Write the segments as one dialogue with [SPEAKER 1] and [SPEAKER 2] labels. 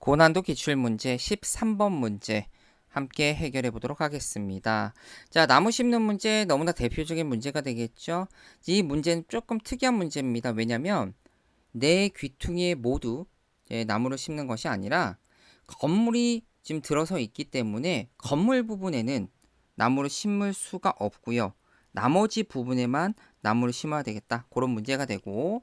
[SPEAKER 1] 고난도 기출문제 13번 문제 함께 해결해 보도록 하겠습니다. 자, 나무 심는 문제 너무나 대표적인 문제가 되겠죠. 이 문제는 조금 특이한 문제입니다. 왜냐면 내 귀퉁이에 모두 나무를 심는 것이 아니라 건물이 지금 들어서 있기 때문에 건물 부분에는 나무를 심을 수가 없고요. 나머지 부분에만 나무를 심어야 되겠다. 그런 문제가 되고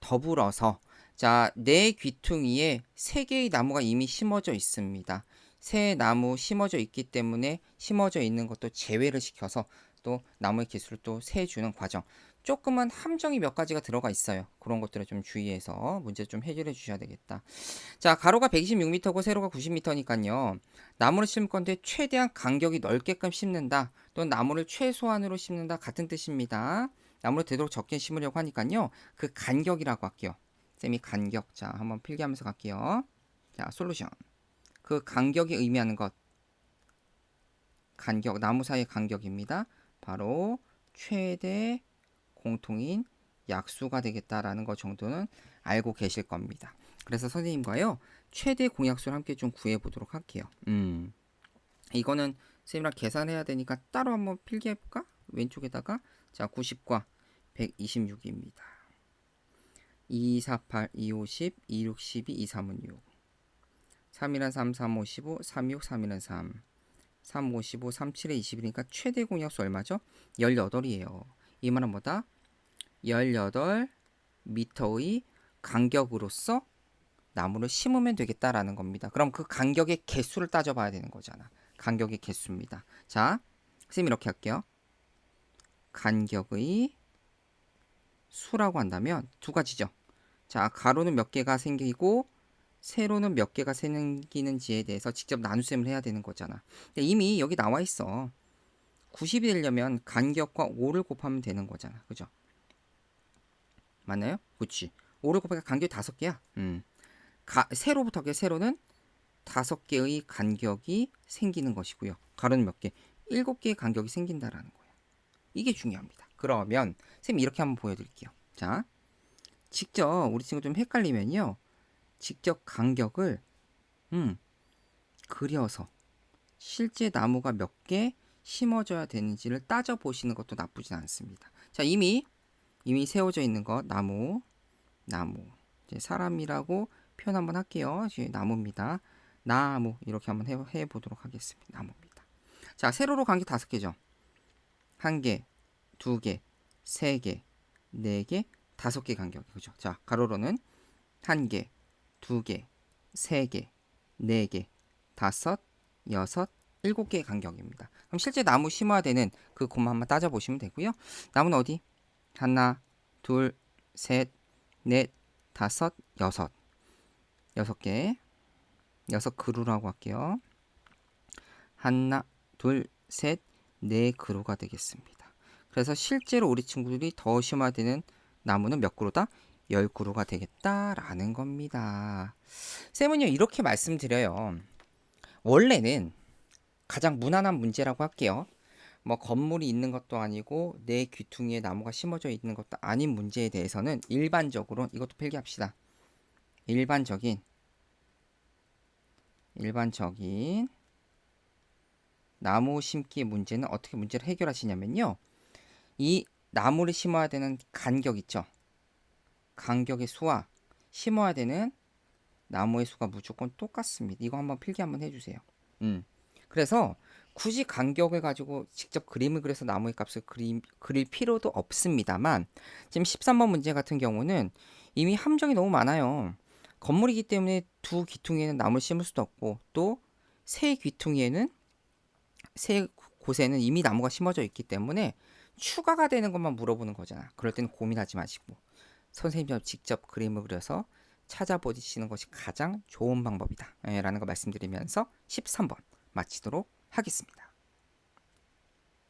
[SPEAKER 1] 더불어서 자, 내 귀퉁이에 세 개의 나무가 이미 심어져 있습니다. 새 나무 심어져 있기 때문에 심어져 있는 것도 제외를 시켜서 또 나무의 개수를 또 세 주는 과정. 조금은 함정이 몇 가지가 들어가 있어요. 그런 것들을 좀 주의해서 문제 좀 해결해 주셔야 되겠다. 자, 가로가 126m고 세로가 90m니까요. 나무를 심을 건데 최대한 간격이 넓게끔 심는다. 또 나무를 최소한으로 심는다. 같은 뜻입니다. 나무를 되도록 적게 심으려고 하니까요. 그 간격이라고 할게요. 쌤이 간격. 자, 한번 필기하면서 갈게요. 자, 솔루션. 그 간격이 의미하는 것. 간격, 나무 사이의 간격입니다. 바로 최대 공통인 약수가 되겠다라는 것 정도는 알고 계실 겁니다. 그래서 선생님과요, 최대 공약수를 함께 좀 구해 보도록 할게요. 음. 이거는 쌤이랑 계산해야 되니까 따로 한번 필기해 볼까? 왼쪽에다가 자, 90과 126입니다. 2, 4, 8, 2, 5, 10, 2, 6, 12, 2, 3은 6. 3이란 3, 3, 5, 15, 3, 6, 3이란 3. 3, 5, 15, 3, 7에 20이니까 최대 공약수 얼마죠? 18이에요. 이 말은 뭐다? 18m의 간격으로서 나무를 심으면 되겠다라는 겁니다. 그럼 그 간격의 개수를 따져봐야 되는 거잖아. 간격의 개수입니다. 자, 선생님 이렇게 할게요. 간격의 수라고 한다면 두 가지죠. 자, 가로는 몇 개가 생기고 세로는 몇 개가 생기는지에 대해서 직접 나눗셈을 해야 되는 거잖아. 근데 이미 여기 나와 있어. 90이 되려면 간격과 5를 곱하면 되는 거잖아. 그죠? 맞나요? 그렇지. 5를 곱하니까 간격이 5개야. 음. 가, 세로부터 게 세로는 5개의 간격이 생기는 것이고요. 가로는 몇 개? 7개의 간격이 생긴다라는 거예요. 이게 중요합니다. 그러면 쌤 이렇게 한번 보여드릴게요. 자, 직접 우리 친구 좀 헷갈리면요. 직접 간격을 음, 그려서 실제 나무가 몇 개 심어져야 되는지를 따져 보시는 것도 나쁘진 않습니다. 자, 이미 이미 세워져 있는 것 나무, 나무. 이제 사람이라고 표현 한번 할게요. 이제 나무입니다. 나무 이렇게 한번 해, 해 보도록 하겠습니다. 나무입니다. 자, 세로로 간격 다섯 개죠. 한 개, 두 개, 세 개, 네 개, 다섯 개 간격. 그죠? 자, 가로로는 한 개, 두 개, 세 개, 네 개, 다섯, 여섯, 일곱 개의 간격입니다. 그럼 실제 나무 심어야 되는 그 곰 한번 따져 보시면 되고요. 나무는 어디? 하나, 둘, 셋, 넷, 다섯, 여섯. 여섯 개. 여섯 그루라고 할게요. 하나, 둘, 셋, 네 그루가 되겠습니다. 그래서 실제로 우리 친구들이 더 심어야 되는 나무는 몇 그루다? 10그루가 되겠다라는 겁니다. 쌤은요, 이렇게 말씀드려요. 원래는 가장 무난한 문제라고 할게요. 뭐 건물이 있는 것도 아니고 내 귀퉁이에 나무가 심어져 있는 것도 아닌 문제에 대해서는 일반적으로 이것도 필기합시다. 일반적인 일반적인 나무 심기 문제는 어떻게 문제를 해결하시냐면요. 이 나무를 심어야 되는 간격 있죠. 간격의 수와 심어야 되는 나무의 수가 무조건 똑같습니다. 이거 한번 필기 한번 해주세요. 음. 그래서 굳이 간격을 가지고 직접 그림을 그려서 나무의 값을 그림, 그릴 필요도 없습니다만 지금 13번 문제 같은 경우는 이미 함정이 너무 많아요. 건물이기 때문에 두 귀퉁이에는 나무를 심을 수도 없고 또 세 귀퉁이에는 세 곳에는 이미 나무가 심어져 있기 때문에 추가가 되는 것만 물어보는 거잖아. 그럴 때는 고민하지 마시고 선생님처럼 직접 그림을 그려서 찾아보시는 것이 가장 좋은 방법이다. 예, 라는 거 말씀드리면서 13번 마치도록 하겠습니다.